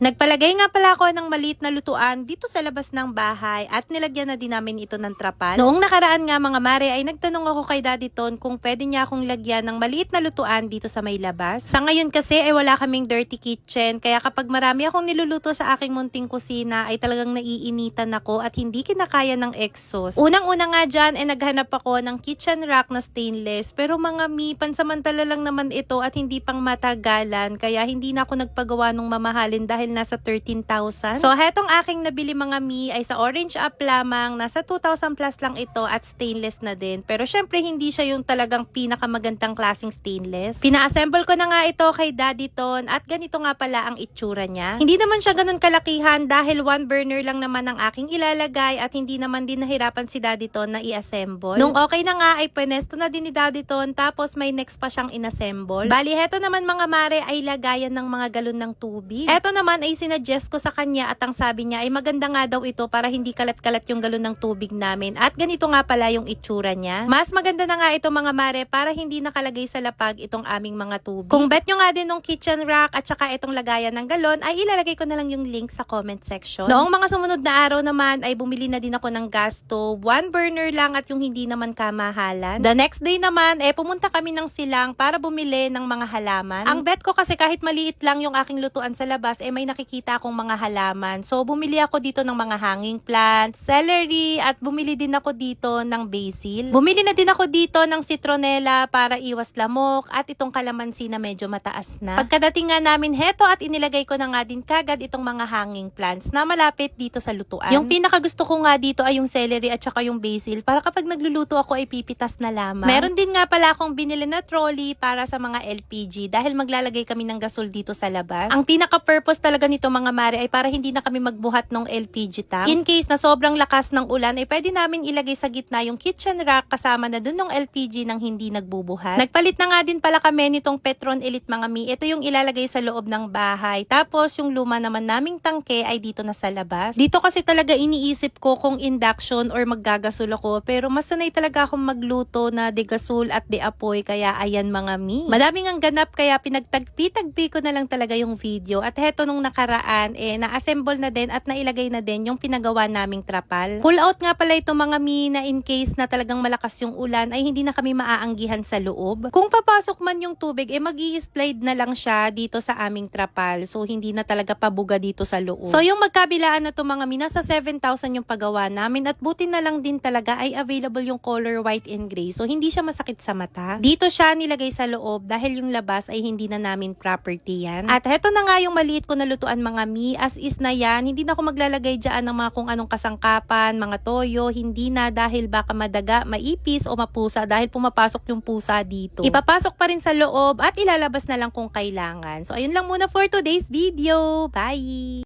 Nagpalagay nga pala ako ng maliit na lutuan dito sa labas ng bahay at nilagyan na din namin ito ng trapal. Noong nakaraan nga mga mare ay nagtanong ako kay Daddy Ton kung pwede niya akong lagyan ng maliit na lutuan dito sa may labas. Sa ngayon kasi ay wala kaming dirty kitchen kaya kapag marami akong niluluto sa aking munting kusina ay talagang naiinitan ako at hindi kinakaya ng exhaust. Unang-una nga dyan ay naghanap ako ng kitchen rack na stainless pero mga mi, pansamantala lang naman ito at hindi pang matagalan kaya hindi na ako nagpagawa ng mamahalin dahil nasa 13,000. So, hetong aking nabili mga mi ay sa orange up lamang. Nasa 2,000 plus lang ito at stainless na din. Pero syempre, hindi siya yung talagang pinakamagandang klaseng stainless. Pina-assemble ko na nga ito kay Daddy Ton at ganito nga pala ang itsura niya. Hindi naman siya ganun kalakihan dahil one burner lang naman ang aking ilalagay at hindi naman din nahirapan si Daddy Ton na i-assemble. Nung okay na nga ay pwenesto na din ni Daddy Ton tapos may next pa siyang inassemble. Bali, heto naman mga mare ay lagayan ng mga galon ng tubig. Eto naman ay sinuggest ko sa kanya at ang sabi niya ay maganda nga daw ito para hindi kalat-kalat yung galon ng tubig namin. At ganito nga pala yung itsura niya. Mas maganda na nga ito mga mare para hindi nakalagay sa lapag itong aming mga tubig. Kung bet nyo nga din ng kitchen rack at saka itong lagayan ng galon ay ilalagay ko na lang yung link sa comment section. Noong mga sumunod na araw naman ay bumili na din ako ng gas stove. One burner lang at yung hindi naman kamahalan. The next day naman eh pumunta kami ng silang para bumili ng mga halaman. Ang bet ko kasi kahit maliit lang yung aking lutuan sa labas eh may nakikita akong mga halaman. So bumili ako dito ng mga hanging plants, celery at bumili din ako dito ng basil. Bumili na din ako dito ng citronella para iwas lamok at itong kalamansi na medyo mataas na. Pagkadating nga namin heto at inilagay ko na nga din kagad itong mga hanging plants na malapit dito sa lutuan. Yung pinaka gusto ko nga dito ay yung celery at saka yung basil para kapag nagluluto ako ay pipitas na lamang. Meron din nga pala akong binili na trolley para sa mga LPG dahil maglalagay kami ng gasol dito sa labas. Ang pinaka-purpose talaga nito mga mare ay para hindi na kami magbuhat ng LPG tank. In case na sobrang lakas ng ulan ay pwede namin ilagay sa gitna yung kitchen rack kasama na dun ng LPG nang hindi nagbubuhat. Nagpalit na nga din pala kami nitong Petron Elite mga mi. Ito yung ilalagay sa loob ng bahay. Tapos yung luma naman naming tangke ay dito na sa labas. Dito kasi talaga iniisip ko kung induction or maggagasol ako pero mas sanay talaga akong magluto na de gasol at de apoy kaya ayan mga mi. Madaming ang ganap kaya pinagtagpi-tagpi ko na lang talaga yung video at heto nung nakaraan eh na-assemble na din at nailagay na din yung pinagawa naming trapal. Pull out nga pala ito mga mi na in case na talagang malakas yung ulan ay hindi na kami maaanggihan sa loob. Kung papasok man yung tubig eh mag slide na lang siya dito sa aming trapal so hindi na talaga pabuga dito sa loob. So yung magkabilaan na to mga mi nasa 7,000 yung paggawa namin at buti na lang din talaga ay available yung color white and gray so hindi siya masakit sa mata. Dito siya nilagay sa loob dahil yung labas ay hindi na namin property yan. At heto na nga yung maliit ko na lutuan mga mi as is na yan. Hindi na ako maglalagay dyan ng mga kung anong kasangkapan, mga toyo, hindi na dahil baka madaga, maipis o mapusa dahil pumapasok yung pusa dito. Ipapasok pa rin sa loob at ilalabas na lang kung kailangan. So ayun lang muna for today's video. Bye!